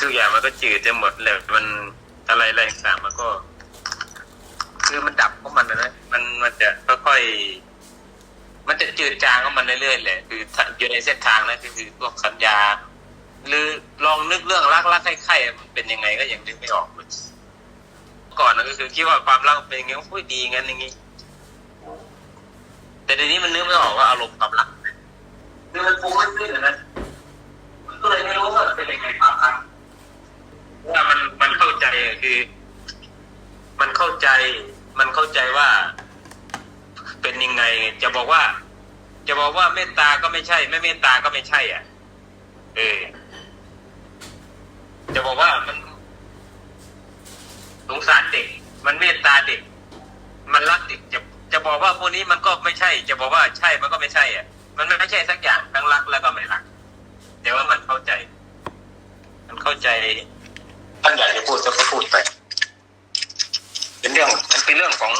ทุกอย่างมันก็จืดจะหมดเลยมันอะไรอะไรต่างมันก็ คือมันดับของมันนะนะมันมันจะค่อยๆมันจะจืดจางของมันเรื่อยๆแหละคืออยู่ในเส้นทางนะคือคือพวกสัญญา หรือลองนึกเรื่องรักรักใคร่ๆมันเป็นยังไงก็ยังนึกไม่ออกเลยก่อนนะก็คือคิดว่าความรักเป็นยังไงโอ้ยดีงั้นอย่างนี้แต่เดี๋ยวนี้มันนึกไม่ออกว่าอารมณ์ความรักคือมันปรุงไม่ขึ้นอะนะมันก็เลยไม่รู้ว่าเป็นยังไงความรัก ว่ามันมันเข้าใจคือ มันเข้าใจ มันเข้าใจว่า เป็นยังไง จะบอกว่า จะบอกว่าเมตตาก็ไม่ใช่ ไม่เมตตาก็ไม่ใช่ อะ เออจะบอกว่ามันสงสารเด็ก มันเมตตาเด็ก มันรักเด็กจะจะบอกว่าพวกนี้มันก็ไม่ใช่ จะบอกว่าใช่มันก็ไม่ใช่อะ มันไม่ใช่สักอย่างทั้งรักแล้วก็ไม่รักแต่ว่ามันเข้าใจ มันเข้าใจ ท่านอยากจะพูดก็พูดไป เป็นเรื่องมันเป็นเรื่องของ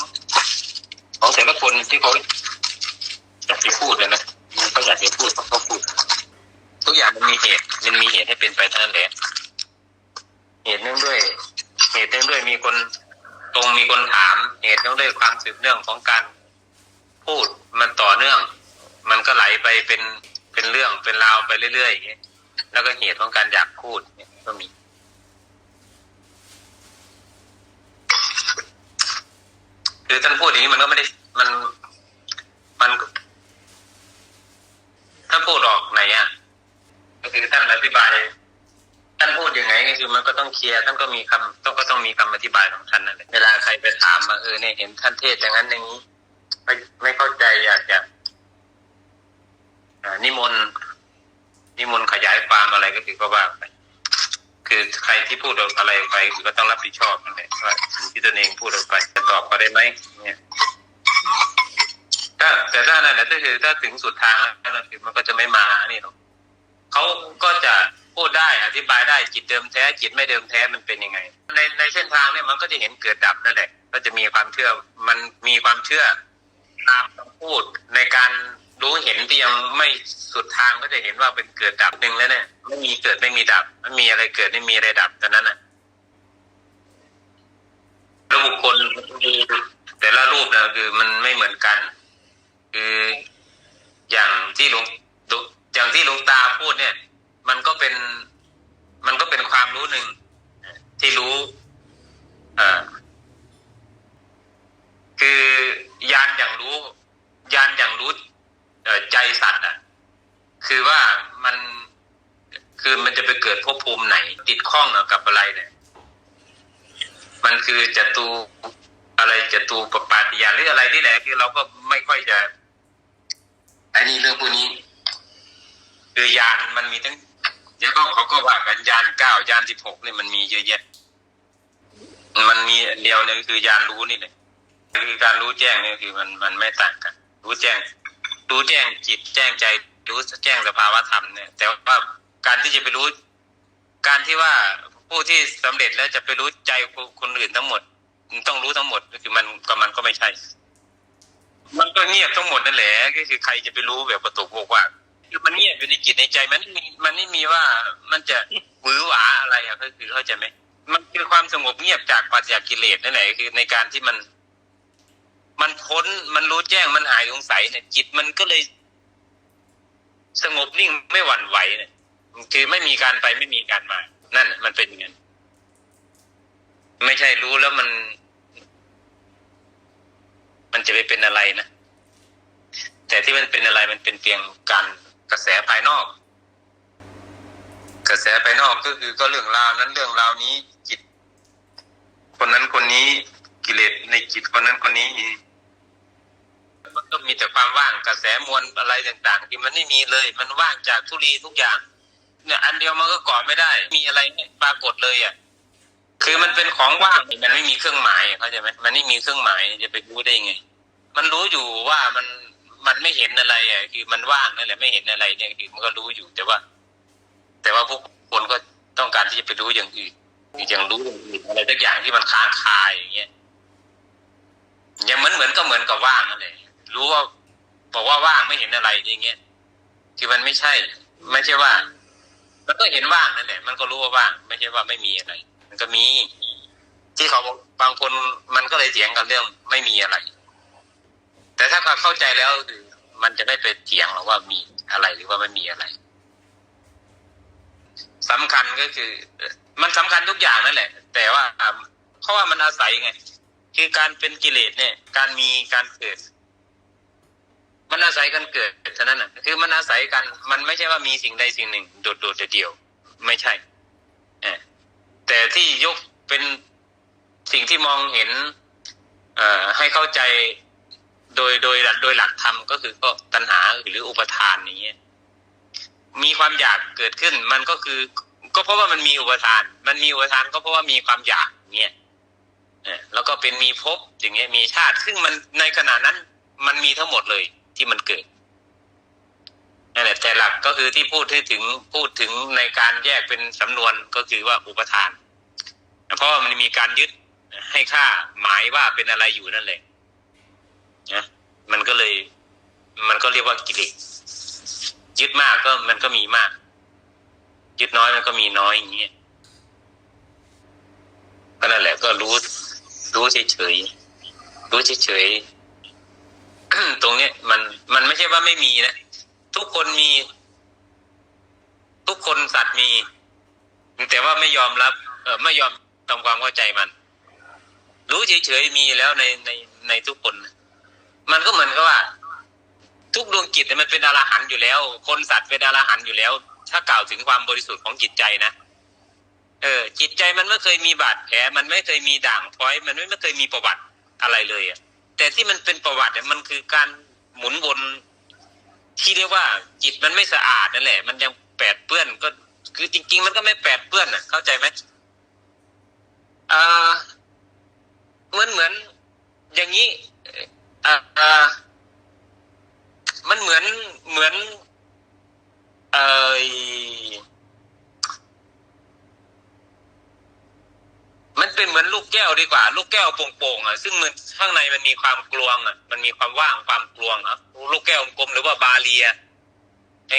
ของแต่ละคนที่เขาอยากจะพูดเลยนะมันก็อยากจะพูดเขาก็พูด ทุกอย่างมันมีเหตุ มันมีเหตุให้เป็นไปเท่านั้นแหละเหตุเนื่องด้วย เหตุเนื่องด้วยมีคนตรงมีคนถาม เหตุเนื่องด้วยความสืบเนื่องของการพูดมันต่อเนื่อง มันก็ไหลไปเป็นเป็นเรื่องเป็นราวไปเรื่อยๆอย่างเงี้ยแล้วก็เหตุของการอยากพูดเนี่ยก็มี คือท่านพูดอย่างนี้มันก็ไม่ได้มันมันท่านพูดออกไหนอะก็คือท่านอธิบาย ท่านพูดยังไงก็คือมันก็ต้องเคลียร์ท่านก็มีคำต้องก็ต้องมีคำอธิบายของท่านนั่นแหละเวลาใครไปถามมาเออเนี่ยเห็นท่านเทศอย่างนั้นอย่างนี้ไม่ไม่เข้าใจอยากจะนิมนต์นิมนต์ขยายความอะไรก็คือก็ว่าไป คือใครที่พูดอะไรออกไปคือก็ต้องรับผิดชอบนั่นแหละว่าสิ่งที่ตนเองพูดออกไปจะตอบก็ได้ไหมเนี่ยถ้าแต่ถ้านั่นแหละก็คือถ้าถึงสุดทางแล้วนั่นคือมันก็จะไม่มานี่หรอกเขาก็จะพูดได้อธิบายได้จิตเดิมแท้จิตไม่เดิมแท้มันเป็นยังไง ในในเส้นทางเนี่ยมันก็จะเห็นเกิดดับนั่นแหละ ก็จะมีความเชื่อมันมีความเชื่อตามคำพูดในการ รู้เห็นที่ยังไม่สุดทางก็จะเห็นว่าเป็นเกิดดับหนึ่งแล้วเนี่ยไม่มีเกิดไม่มีดับไม่มีอะไรเกิดไม่มีอะไรดับแต่นั้นน่ะแล้วบุคคลแต่ละรูปนะคือมันไม่เหมือนกัน คืออย่างที่หลวงอย่างที่หลวงตาพูดเนี่ย มันก็เป็นมันก็เป็นความรู้หนึ่งที่รู้อ่าคือยานอย่างรู้ ยานอย่างรู้ ใจสัตว์อะ คือว่ามันคือมันจะไปเกิดภพภูมิไหน ติดข้องกับอะไรเนี่ย มันคือจตูอะไรจตูปปาติยานหรืออะไรนี่แหละคือเราก็ไม่ค่อยจะอันนี้เรื่องพวกนี้ คือยานมันมีทั้งเดี๋ยวก็เขาก็ว่ากันยานเก้ายานสิบหกนี่มันมีเยอะแยะ มันมีอันเดียวเนี่ยคือยานรู้นี่แหละคือการรู้แจ้งเนี่ยคือมันมันไม่ต่างกัน รู้แจ้ง รู้แจ้งจิตแจ้งใจ รู้แจ้งสภาวะธรรมเนี่ย แต่ว่าการที่จะไปรู้ การที่ว่าผู้ที่สำเร็จแล้วจะไปรู้ใจคนอื่นทั้งหมดต้องรู้ทั้งหมดก็คือมันก็มันก็ไม่ใช่ มันก็เงียบทั้งหมดนั่นแหละก็คือใครจะไปรู้แบบประตูโบกว่าคือมันเงียบอยู่ในจิตในใจมันไม่มีมันไม่มีว่ามันจะหวือหวาอะไรอะก็คือเข้าใจไหมมันคือความสงบเงียบจากปัจจัยกิเลสนั่นแหละคือในการที่มัน มันพ้นมันรู้แจ้งมันหายสงสัยเนี่ย จิตมันก็เลย สงบนิ่งไม่หวั่นไหวเนี่ยคือไม่มีการไปไม่มีการมา นั่น มันเป็นอย่างนั้นไม่ใช่รู้แล้วมัน มันจะไปเป็นอะไรนะแต่ที่มันเป็นอะไรมันเป็นเพียงการกระแสภายนอก กระแสภายนอกก็คือก็เรื่องราวนั้นเรื่องราวนี้จิต คนนั้นคนนี้กิเลสในจิตคนนั้นคนนี้ ก็มีแต่ความว่างกระแสมวลอะไรต่างๆ ที่มันไม่มีเลย มันว่างจากทุลีทุกอย่าง เนี่ยอันเดียวมันก็ก่อไม่ได้ มีอะไรปรากฏเลยอะคือมันเป็นของว่างมันไม่มีเครื่องหมายเข้าใจไหมมันไม่มีเครื่องหมายจะไปรู้ได้ยังไง มันรู้อยู่ว่ามันมันไม่เห็นอะไรอะคือมันว่างนั่นแหละไม่เห็นอะไรเนี่ยคือมันก็รู้อยู่แต่ว่า แต่ว่าพวกคนก็ต้องการที่จะไปรู้อย่างอื่นออย่างรู้อย่างอื่นอะไรสักอย่างที่มันค้างคายอย่างเงี้ยอย่างเหมือนเหมือนก็เหมือนกับว่างนั่นแหละ รู้ว่าบอกว่าว่างไม่เห็นอะไรอย่างเงี้ยคือมันไม่ใช่ ไม่ใช่ว่ามันก็เห็นว่างนั่นแหละมันก็รู้ว่าว่าง ไม่ใช่ว่าไม่มีอะไร มันก็มี ที่เขาบอกบางคนมันก็เลยเถียงกันเรื่องไม่มีอะไร แต่ถ้าเขาเข้าใจแล้วคือมันจะไม่ไปเถียงหรอกว่ามีอะไรหรือว่าไม่มีอะไรสำคัญก็คือเอ่อมันสำคัญทุกอย่างนั่นแหละ แต่ว่าเพราะว่ามันอาศัยไง คือการเป็นกิเลสเนี่ย การมีการเกิด มันอาศัยกันเกิดเท่านั้นนะคือมันอาศัยกัน มันไม่ใช่ว่ามีสิ่งใดสิ่งหนึ่งโดดๆเดียวๆไม่ใช่เออแต่ที่ยกเป็นสิ่งที่มองเห็นเอ่อให้เข้าใจโดยโดยหลักโดยหลักธรรมก็คือก็ตัณหาหรืออุปทานอย่างเงี้ยมีความอยากเกิดขึ้น มันก็คือ ก็เพราะว่ามันมีอุปทาน มันมีอุปทานก็เพราะว่ามีความอยากเงี้ยเออแล้วก็เป็นมีภพอย่างเงี้ยมีชาติ ซึ่งมันในขณะนั้น มันมีทั้งหมดเลย ที่มันเกิดนั่นแหละแต่หลักก็คือที่พูดที่ถึงพูดถึงในการแยกเป็นสำนวนก็คือว่าอุปทานเพราะว่ามันมีการยึดให้ค่าหมายว่าเป็นอะไรอยู่นั่นแหละนะมันก็เลย มันก็เรียกว่ากิเลสยึดมากก็มันก็มีมาก ยึดน้อยมันก็มีน้อยอย่างเงี้ยก็นั่นแหละก็รู้ รู้เฉยๆรู้เฉยๆ ตรงเนี้ยมันมันไม่ใช่ว่าไม่มีนะทุกคนมี ทุกคนสัตว์มี แต่ว่าไม่ยอมรับ เออไม่ยอมทำความเข้าใจมัน รู้เฉยๆมีแล้วในในในทุกคน มันก็เหมือนกับว่า ทุกดวงจิตเนี่ยมันเป็นอรหันต์อยู่แล้ว คนสัตว์เป็นอรหันต์อยู่แล้ว ถ้ากล่าวถึงความบริสุทธิ์ของจิตใจนะเออจิตใจมันไม่เคยมีบาดแผลมันไม่เคยมีด่างพ้อย มันไม่ไม่เคยมีประวัติอะไรเลยอะ แต่ที่มันเป็นประวัติเนี่ยมันคือการหมุนวนที่เรียกว่าจิตมันไม่สะอาดนั่นแหละ มันยังแปดเปื้อนก็ คือจริง ๆ มันก็ไม่แปดเปื้อนอะ เข้าใจไหมอ่ามันเหมือน อย่างนี้อ่าอ่ามันเหมือนเหมือน เออ มันเป็นเหมือนลูกแก้วดีกว่า ลูกแก้วโป่งๆอะซึ่งมันข้างในมันมีความกลวงอะมันมีความว่างความกลวงอะลูกแก้วกลมหรือว่าบาเลีย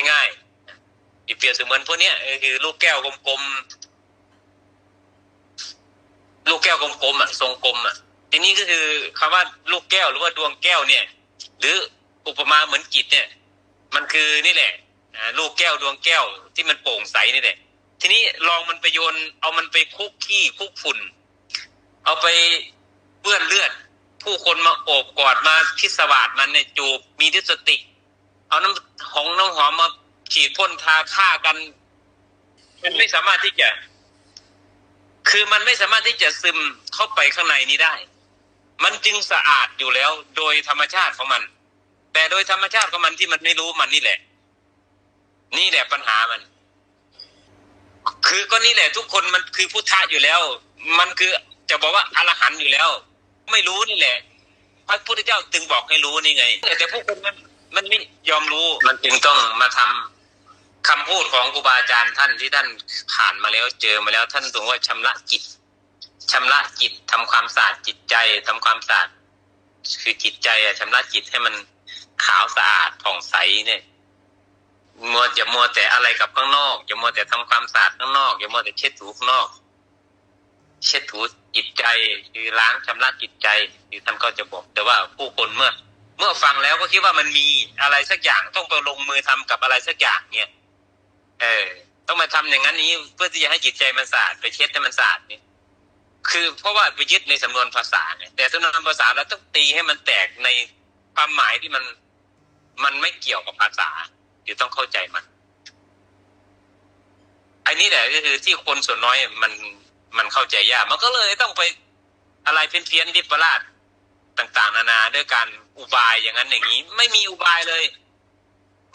ง่ายๆอีเปรียบเสมือนพวกเนี้ยคือลูกแก้วกลมๆลูกแก้วกลมๆอะทรงกลมอะทีนี้ก็คือคำว่าลูกแก้วหรือว่าดวงแก้วเนี่ย หรืออุปมาเหมือนจิตเนี่ย มันคือนี่แหละลูกแก้วดวงแก้วที่มันโปร่งใสนี่แหละ ทีนี้ลองมันไปโยน เอามันไปคุกขี้คุกฝุ่น เอาไปเปื้อนเลือด ผู้คนมาโอบกอดมาพิศวาสมันในยจูบมีดิสติก เอาน้ำของน้ำหอมมาฉีดพ่นทาฆ่ากัน มันไม่สามารถที่จะ คือมันไม่สามารถที่จะซึมเข้าไปข้างในนี้ได้ มันจึงสะอาดอยู่แล้ว โดยธรรมชาติของมัน แต่โดยธรรมชาติของมันที่มันไม่รู้มันนี่แหละ นี่แหละปัญหามัน คือก็นี่แหละทุกคนมันคือพุทธะอยู่แล้ว มันคือจะบอกว่าอรหันต์อยู่แล้ว ไม่รู้นี่แหละพระพุทธเจ้าจึงบอกให้รู้นี่ไง แต่ผู้คนมันมันไม่ยอมรู้มันจึงต้องมาทำคำพูดของครูบาอาจารย์ท่านที่ท่านผ่านมาแล้วเจอมาแล้วท่านตรงว่าชำระจิตชำระจิตทำความสะอาดจิตใจทำความสะอาดคือจิตใจอะชำระจิตให้มันขาวสะอาดผ่องใสเนี่ย มัวอย่ามัวแต่อะไรกับข้างนอก อย่ามัวแต่ทำความสะอาดข้างนอก อย่ามัวแต่เช็ดถูข้างนอก เช็ดถูจิตใจคือล้างชำระจิตใจคือท่านก็จะบอก แต่ว่าผู้คนเมื่อ เมื่อฟังแล้วก็คิดว่ามันมีอะไรสักอย่างต้องไปลงมือทำกับอะไรสักอย่างเนี่ยเออ ต้องมาทำอย่างนั้นนี้เพื่อที่จะให้จิตใจมันสะอาดไปเช็ดให้มันสะอาดเนี่ยคือเพราะว่าไปยึดในสำนวนภาษาไงแต่สำนวนภาษาเราต้องตีให้มันแตกในความหมายที่มัน มันไม่เกี่ยวกับภาษา หรือต้องเข้าใจมัน อันนี้แหละก็คือที่คนส่วนน้อยมันมันเข้าใจยาก มันก็เลยต้องไปอะไรเพี้ยนๆดิบระหลาดต่าง ๆ นานาด้วยการอุบายอย่างนั้นอย่างนี้ ไม่มีอุบายเลย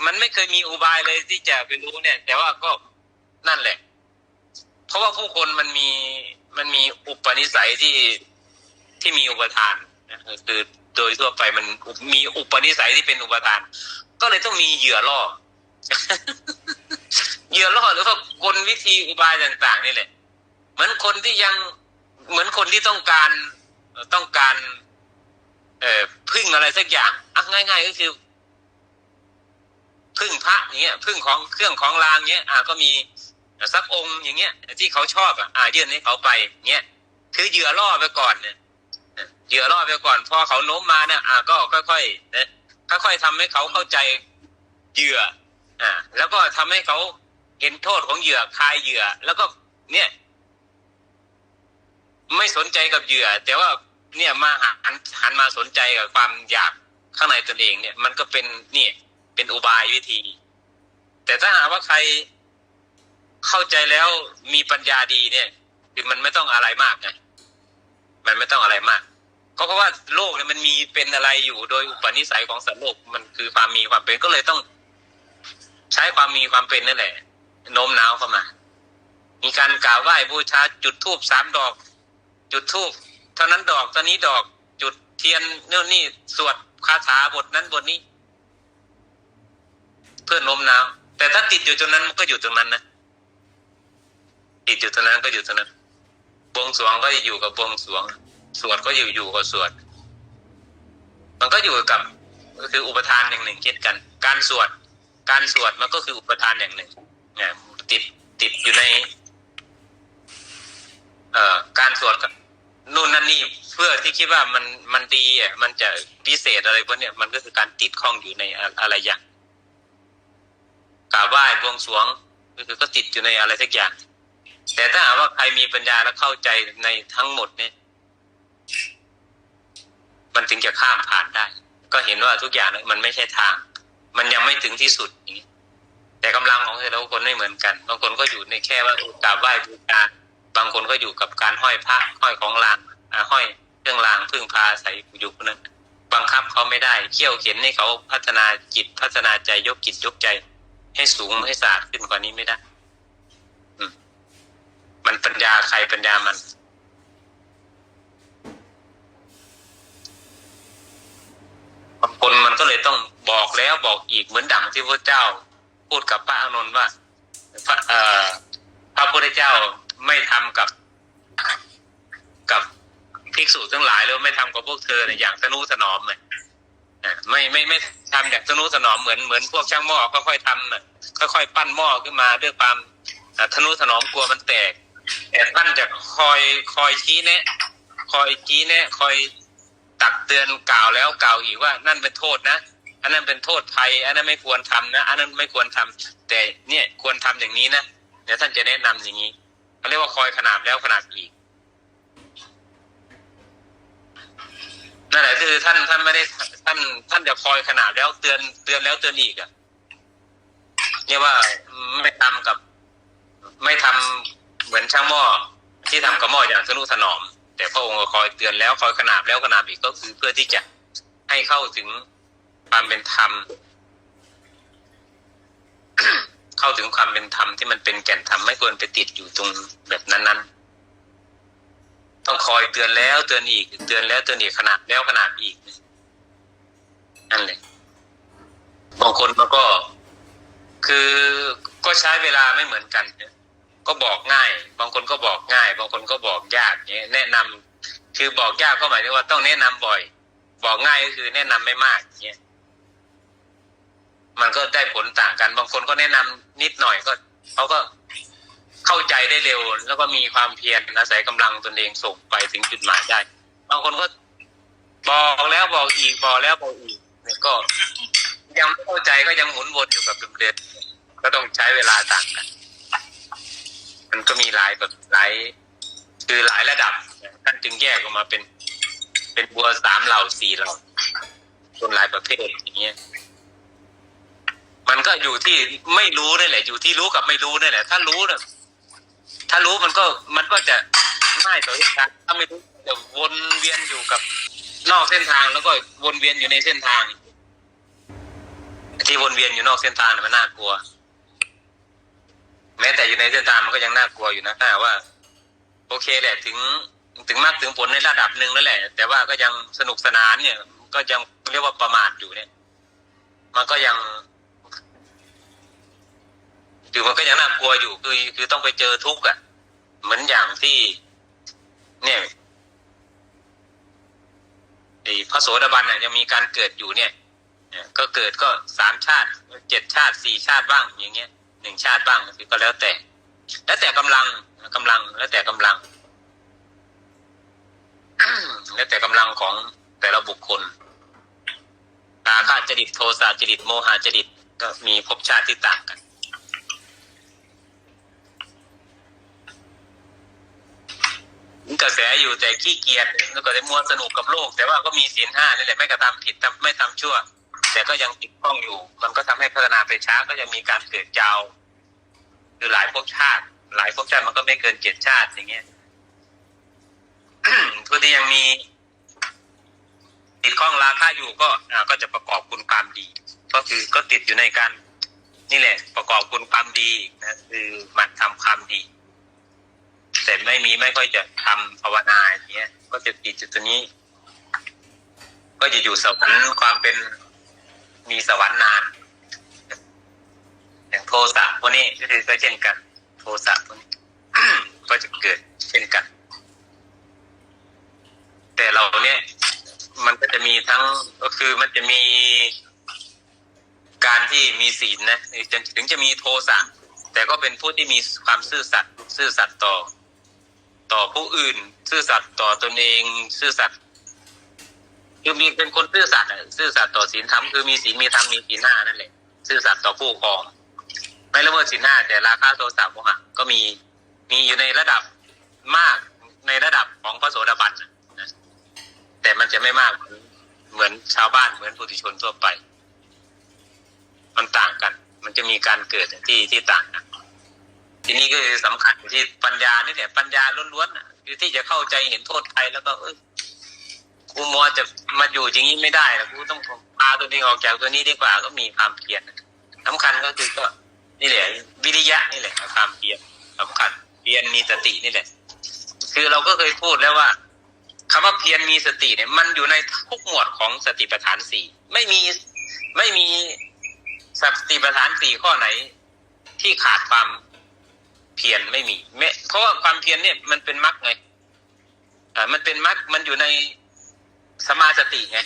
มันไม่เคยมีอุบายเลยที่จะไปรู้เนี่ย แต่ว่าก็นั่นแหละ เพราะว่าผู้คนมันมีมันมีอุปนิสัยที่ที่มีอุปทานนะคือโดยทั่วไปมันมีอุปนิสัยที่เป็นอุปทาน ก็เลยต้องมีเหยื่อล่อ เหยื่อล่อหรือว่ากลวิธีอุบายต่างๆนี่แหละ เหมือนคนที่ยังเหมือนคนที่ต้องการต้องการ เอ่อพึ่งอะไรสักอย่างอะง่าย ๆ ก็คือ พึ่งพระอย่างเงี้ยพึ่งของเครื่องของรางเงี้ย อะก็มีสักองค์อย่างเงี้ย ที่เขาชอบอะอ่ายื่นให้เขาไปเงี้ยคือเหยื่อล่อไปก่อนเนี่ยเหยื่อล่อไปก่อนพอเขาโน้มมาเนี่ยอ่าก็ค่อยๆนะ ค่อยๆทำให้เขาเข้าใจเหยื่อ อ่า แล้วก็ทำให้เขาเห็นโทษของเหยื่อคลายเหยื่อ แล้วก็เนี่ย ไม่สนใจกับเหยื่อ แต่ว่าเนี่ยมาหันหันมาสนใจกับความอยากข้างในตนเอง เนี่ย มันก็เป็นเนี่ยเป็นอุบายวิธี แต่ถ้าหากว่าใครเข้าใจแล้วมีปัญญาดีเนี่ยคือมันไม่ต้องอะไรมากไงมันไม่ต้องอะไรมาก ก็เพราะว่าโลกเนี่ยมันมีเป็นอะไรอยู่โดยอุปนิสัยของสัตว์โลกมันคือความมีความเป็นก็เลยต้อง ใช้ความมีความเป็นนั่นแหละโน้มน้าวเข้ามา มีการกล่าวไหว้บูชาจุดธูปสามดอก จุดธูปเท่านั้นดอกเท่านี้ดอกจุดเทียนโน่นนี่สวดคาถาบทนั้นบทนี้ เพื่อโน้มน้าว แต่ถ้าติดอยู่ตรงนั้นมันก็อยู่ตรงนั้นนะติดอยู่ตรงนั้นก็อยู่ตรงนั้นบวงสรวงก็อยู่กับบวงสรวง สวดก็อยู่อยู่กับสวด มันก็อยู่กับก็คืออุปทานอย่างหนึ่งเช่นกัน การสวด การสวดมันก็คืออุปทานอย่างหนึ่งเนี่ยติดติดอยู่ใน เอ่อการสวดกับนู่นนั่นนี่เพื่อที่คิดว่ามันมันดีอะมันจะพิเศษอะไรพวกเนี้ยมันก็คือการติดข้องอยู่ในอะอะไรอย่างกราบไหว้บวงสรวงก็คือก็ติดอยู่ในอะไรสักอย่าง แต่ถ้าหากว่าใครมีปัญญาและเข้าใจในทั้งหมดเนี่ย มันถึงจะข้ามผ่านได้ ก็เห็นว่าทุกอย่างมันไม่ใช่ทาง มันยังไม่ถึงที่สุดอย่างนี้แต่กำลังของแต่ละคนไม่เหมือนกัน บางคนก็อยู่ในแค่ว่าออกราบไหว้บูชาบางคนก็อยู่กับการห้อยพระห้อยของรางห้อยเครื่องรางพึ่งพาใส่อยู่คนนั้นบังคับเขาไม่ได้เขี่ยวเข็นให้เขาพัฒนาจิตพัฒนาใจยกจิตยกใจ ให้สูงให้สะอาดขึ้นกว่านี้ไม่ได้มันปัญญาใครปัญญามันางคนมันก็เลยต้องบอกแล้วบอกอีกเหมือนดังที่พระเจ้า พูดกับพระอานนท์ว่าพระเอ่อพระพุทธเจ้าไม่ทำกับกับภิกษุทั้งหลายแล้วไม่ทำกับพวกเธอเนี่ยอย่างทนุถนอมเลยไม่ไม่ไม่ทำอย่างทนุถนอมเหมือนเหมือนพวกช่างหม้อค่อยๆทำน่ะค่อยๆปั้นหม้อขึ้นมาด้วยความทนุถนอมกลัวมันแตกแต่ท่านจะคอยคอยชี้แนะ คอยชี้แนะ คอย ตักเตือนกล่าวแล้วกล่าวอีกว่านั่นเป็นโทษนะ อันนั้นเป็นโทษภัย อันนั้นไม่ควรทำนะ อันนั้นไม่ควรทำแต่เนี่ยควรทำอย่างนี้นะเดี๋ยวท่านจะแนะนำอย่างนี้เขาเรียกว่าคอยขนาบแล้วขนาบอีกนั่นแหละคือท่านท่านไม่ได้ท่านท่านจะคอยขนาบแล้วเตือนเตือนแล้วเตือนอีกอะเนี่ยว่าไม่ทำกับ ไม่ทำเหมือนช่างหม้อที่ทำกับหม้ออย่างสนุถนอม แต่พระองค์ก็คอยเตือนแล้วคอยขนาบแล้วขนาบอีกก็คือเพื่อที่จะให้เข้าถึงความเป็นธรรม เข้าถึงความเป็นธรรมที่มันเป็นแก่นธรรมไม่ควรไปติดอยู่ตรงแบบนั้นๆ ต้องคอยเตือนแล้วเตือนอีก เตือนแล้วเตือนอีกขนาดแล้วขนาดอีกนั่นเลยบางคนมันก็ คือก็ใช้เวลาไม่เหมือนกันเนี่ย ก็บอกง่าย บางคนก็บอกง่าย บางคนก็บอกยากเนี่ยแนะนำคือบอกยากก็หมายถึงว่าต้องแนะนำบ่อย บอกง่ายก็คือแนะนำไม่มากเนี่ยมันก็ได้ผลต่างกัน บางคนก็แนะนำนิดหน่อยก็เขาก็เข้าใจได้เร็ว แล้วก็มีความเพียรอาศัยกำลังตนเองส่งไปถึงจุดหมายได้ บางคนก็บอกแล้วบอกอีกบอกแล้วบอกอีกเนี่ยก็ยังไม่เข้าใจก็ยังหมุนวนอยู่กับเดิมๆก็ต้องใช้เวลาต่างกัน มันก็มีหลายแบบหลายคือหลายระดับท่านจึงแยกออกมาเป็น เป็นบัวสามเหล่าสี่เหล่าคนหลายประเภทอย่างเงี้ยมันก็อยู่ที่ไม่รู้นี่แหละ อยู่ที่รู้กับไม่รู้นี่แหละ ถ้ารู้นี่ยถ้ารู้มันก็มันก็จะง่ายต่อการถ้าไม่รู้จะวนเวียนอยู่กับนอกเส้นทางแล้วก็วนเวียนอยู่ในเส้นทางที่วนเวียนอยู่นอกเส้นทางมันน่ากลัว แม้แต่อยู่ในเส้นทางมันก็ยังน่ากลัวอยู่นะถ้าว่า โอเคแหละถึงถึงมากถึงผลในระดับหนึ่งแล้วแหละ แต่ว่าก็ยังสนุกสนานเนี่ย ก็ยังเรียกว่าประมาทอยู่เนี่ย มันก็ยังคือมันก็ยังน่ากลัวอยู่คือคือต้องไปเจอทุกข์อะ เหมือนอย่างที่ เนี่ยไอ้พระโสดาบันเนี่ยยังมีการเกิดอยู่เนี่ยก็เกิดก็สามชาติเจ็ดชาติสี่ชาติบ้างอย่างเงี้ย หนึ่งชาติบ้างคือก็แล้วแต่ แล้วแต่กำลังกำลังแล้วแต่กำลัง แล้วแต่กำลังของแต่ละบุคคลราคะจริตโทสะจริตโมหะจริตก็มีภพชาติที่ต่างกันกระแสอยู่แต่ขี้เกียจแล้วก็ได้มัวสนุกกับโลก แต่ว่าก็มีศีลห้านี่แหละไม่กระทำผิดทำไม่ทำชั่ว แต่ก็ยังติดข้องอยู่ มันก็ทำให้พัฒนาไปช้าก็ยังมีการเกิดยาคือหลายภพชาติ หลายภพชาติมันก็ไม่เกินเจ็ดชาติอย่างเงี้ยผู้ที่ยังมี ติดข้องราคะอยู่ก็ก็จะประกอบคุณความดี ก็คือก็ติดอยู่ในการนี่แหละ ประกอบคุณความดีนะคือมันทำความดี แต่ไม่มีไม่ค่อยจะทำภาวนาอย่างเงี้ย ก็จะติดจุดตัวนี้ ก็จะอยู่สวรรค์ความเป็น มีสวรรค์นาน อย่างโทสะพวกนี้ก็คือก็เช่นกัน โทสะพวกนี้ก็จะเกิดเช่นกัน แต่เราเนี่ยมันก็จะมีทั้งก็คือมันจะมีการที่มีศีลนะถึงจะมีโทสะแต่ก็เป็นผู้ที่มีความซื่อสัตย์ซื่อสัตย์ต่อ ต่อผู้อื่น ซื่อสัตย์ต่อตนเอง ซื่อสัตย์ คือมีเป็นคนซื่อสัตย์อะซื่อสัตย์ต่อศีลธรรมคือมีศีลมีธรรมมีศีลห้านั่นแหละซื่อสัตย์ต่อผู้ครอง ไม่ละเมิดศีลห้าแต่ราคาโทสะโมหะก็มีมีอยู่ในระดับมากในระดับของพระโสดาบันนะแต่มันจะไม่มากเหมือนชาวบ้านเหมือนผู้ติชนทั่วไป มันต่างกัน มันจะมีการเกิดที่ที่ต่างกันทีนี้ก็คือสำคัญที่ปัญญานี่แหละปัญญาล้วนๆคือที่จะเข้าใจเห็นโทษภัยแล้วก็เอย กูมัวจะมาอยู่อย่างนี้ไม่ได้นะกูต้องพาตัวเองออกจากตัวนี้ดีกว่าก็มีความเพียรนะสำคัญก็คือก็นี่แหละ วิริยะนี่แหละความเพียรสำคัญเพียรมีสตินี่แหละ คือเราก็เคยพูดแล้วว่าคำว่าเพียรมีสติเนี่ย มันอยู่ในทุกหมวดของสติปัฏฐานสี่ไม่มีไม่มีสติปัฏฐานสี่ข้อไหน ที่ขาดความเพียรไม่มีไม่เพราะว่าความเพียรเนี่ยมันเป็นมรรคไงอ่ามันเป็นมรรคมันอยู่ใน สมาสติไง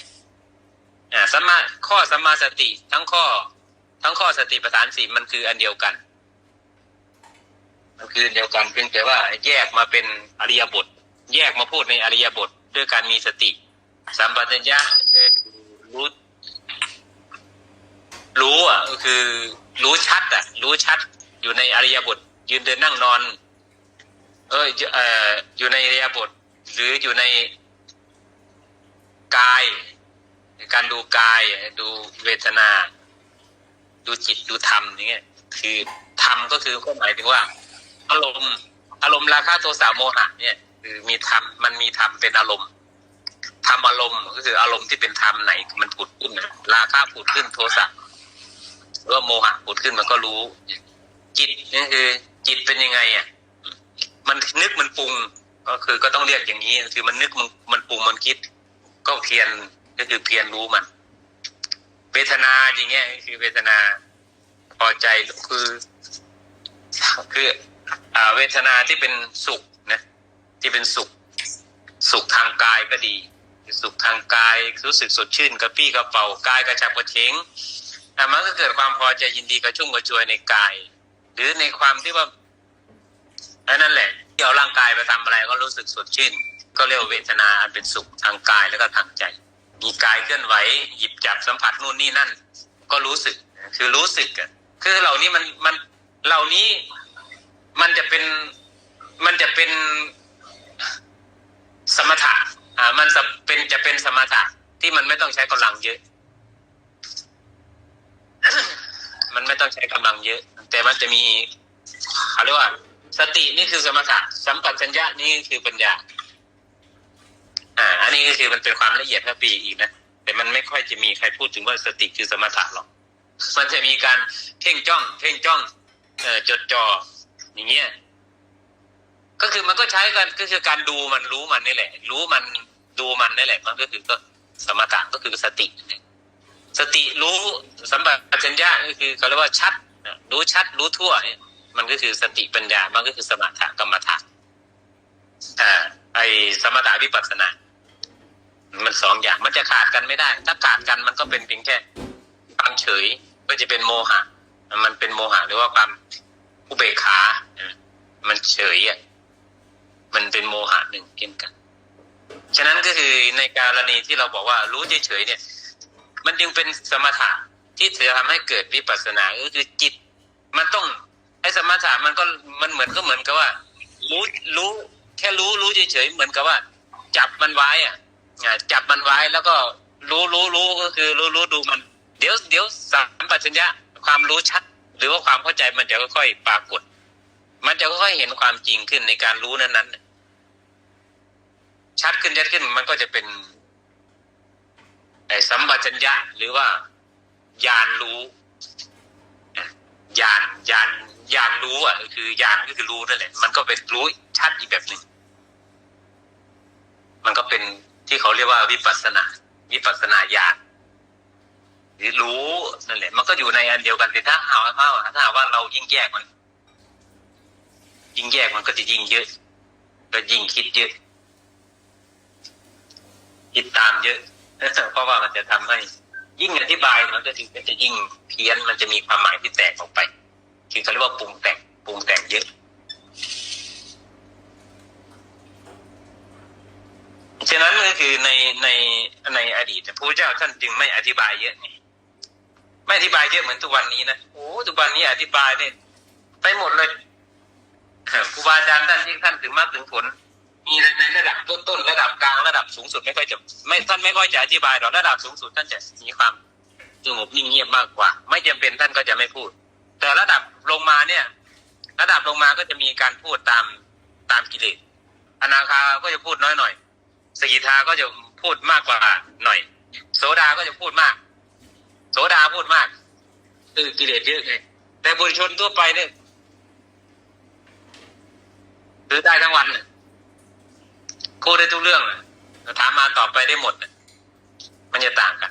อ่าสมาข้อสมาสติทั้งข้อ ทั้งข้อสติปัฏฐานสี่มันคืออันเดียวกัน มันคืออันเดียวกันเพียงแต่ว่าแยกมาเป็นอริยบท แยกมาพูดในอริยบทด้วยการมีสติสัมปชัญญะรู้รู้อะก็คือรู้ชัดอะ รู้ชัดอยู่ในอริยบท ยืนเดินนั่งนอน เออเอ่ออยู่ในอริยบท หรืออยู่ใน กาย การดูกาย ดูเวทนา ดูจิตดูธรรมอย่างเงี้ยคือธรรมก็คือก็หมายถึงว่า อารมณ์ อารมณ์ราคะโทสะโมหะเนี่ยคือมีธรรมมันมีธรรมเป็นอารมณ์ธรรมอารมณ์ก็คืออารมณ์ที่เป็นธรรมไหน มันผุดขึ้นราคะผุดขึ้นโทสะหรือว่าโมหะผุดขึ้นมันก็รู้ จิตนี่คือ จิตเป็นยังไงอะมันนึกมันปรุง ก็คือก็ต้องเรียกอย่างนี้ คือมันนึกมันมันปรุงมันคิด ก็เพียรก็คือเพียรรู้มัน เวทนาอย่างเงี้ยคือเวทนาพอใจคือคืออ่าเวทนาที่เป็นสุขนะที่เป็นสุข สุขทางกายก็ดี สุขทางกายรู้สึกสดชื่นกระปี้กระเป๋ากายกระชับกระเฉงอ่มันก็เกิดความพอใจยินดีกระชุ่มกระชวยในกาย หรือในความที่ว่าอันนั่นแหละที่เอาร่างกายไปทำอะไรก็รู้สึกสดชื่น ก็เรียกวเวทนาอันเป็นสุขทางกายแล้วก็ทางใจ มีกายเคลื่อนไหวหยิบจับสัมผัสนู่นนี่นั่น ก็รู้สึกคือรู้สึกอะคือเหล่านี้มันมันเหล่านี้มันจะเป็นมันจะเป็นสมถะอ่ามันจะเป็นจะเป็นสมถะที่มันไม่ต้องใช้กำลังเยอะ มันไม่ต้องใช้กำลังเยอะ แต่มันจะมีเขาเรียกว่า สตินี่คือสมถะสัมปชัญญะนี่คือปัญญา อ่า อันนี้ก็คือมันเป็นความละเอียดทับปีอีกนะแต่มันไม่ค่อยจะมีใครพูดถึงว่าสติคือสมถะหรอกมันจะมีการเพ่งจ้อง เพ่งจ้อง เอ่อจดจ่ออย่างเงี้ยก็คือมันก็ใช้กันก็คือการดูมันรู้มันนี่แหละ รู้มันดูมันนี่แหละ มันก็คือก็สมถะก็คือสติ สติรู้สัมปชัญญะก็คือเขาเรียกว่าชัดรู้ชัดรู้ทั่วเนี่ยมันก็คือสติปัญญา มันก็คือสมถะกรรมฐานอ่า ไอ้สมถะวิปัสสนา มันสองอย่างมันจะขาดกันไม่ได้ ถ้าขาดกันมันก็เป็นเพียงแค่ความเฉยก็จะเป็นโมหะ มันเป็นโมหะหรือว่าความอุเบกขา มันเฉยอะมันเป็นโมหะหนึ่งเช่นกัน ฉะนั้นก็คือในการณีที่เราบอกว่ารู้เฉยๆเนี่ย มันจึงเป็นสมถะที่จะทำให้เกิดวิปัสสนาก็คือจิต มันต้องไอ้สมถะมันก็มันเหมือนก็เหมือนกับว่า รู้รู้ แค่รู้รู้เฉยๆเหมือนกับว่า จับมันไว้อะจับมันไว้แล้วก็รู้รู้รู้ก็คือรู้รู้ดูมัน เดี๋ยวเดี๋ยวสามปัญญะความรู้ชัด หรือว่าความเข้าใจมันจะค่อยๆปรากฏ มันจะค่อยๆเห็นความจริงขึ้นในการรู้นั้นๆชัดขึ้นชัดขึ้นมันก็จะเป็นไอ้สัมปชัญญะหรือว่าญาณรู้ ญาณญาณญาณรู้อะคือญาณก็คือรู้นั่นแหละมันก็เป็นรู้ชัดอีกแบบหนึ่งมันก็เป็นที่เขาเรียกว่าวิปัสนาวิปัสนาญาณหรือรู้นั่นแหละ มันก็อยู่ในอันเดียวกันแต่ถ้าหาว่าถ้าหาว่าเรายิ่งแยกมัน ยิ่งแยกมันก็จะยิ่งเยอะก็ยิ่งคิดเยอะคิดตามเยอะเพราะว่ามันจะทำให้ ยิ่งอธิบายมันก็ถึงมันจะยิ่งเพี้ยนมันจะมีความหมายที่แตกออกไป คือเขาเรียกว่าปรุงแต่งปรุงแต่งเยอะฉะนั้นก็คือในในในอดีตพระพุทธเจ้าท่านจึงไม่อธิบายเยอะไงไม่อธิบายเยอะเหมือนทุกวันนี้นะโอ้ทุกวันนี้อธิบายเนี่ยไปหมดเลยครูบาอาจารย์ท่านที่ท่านถึงมากถึงผล มีในระดับต้นๆระดับกลางระดับสูงสุดไม่ค่อยจะไม่ท่านไม่ค่อยจะอธิบายหรอกระดับสูงสุดท่านจะมีความสงบนิ่งเงียบมากกว่า ไม่จำเป็นท่านก็จะไม่พูด แต่ระดับลงมาเนี่ย ระดับลงมาก็จะมีการพูดตามตามกิเลสอนาคาก็จะพูดน้อยหน่อยสกิทาก็จะพูดมากกว่าหน่อย โสดาก็จะพูดมาก โสดาพูดมาก คือกิเลสเยอะไงแต่บุรุชนทั่วไปเนี่ยคือได้ทั้งวันน่ะ พูดได้ทุกเรื่องน่ะถามมาตอบไปได้หมดมันจะต่างกัน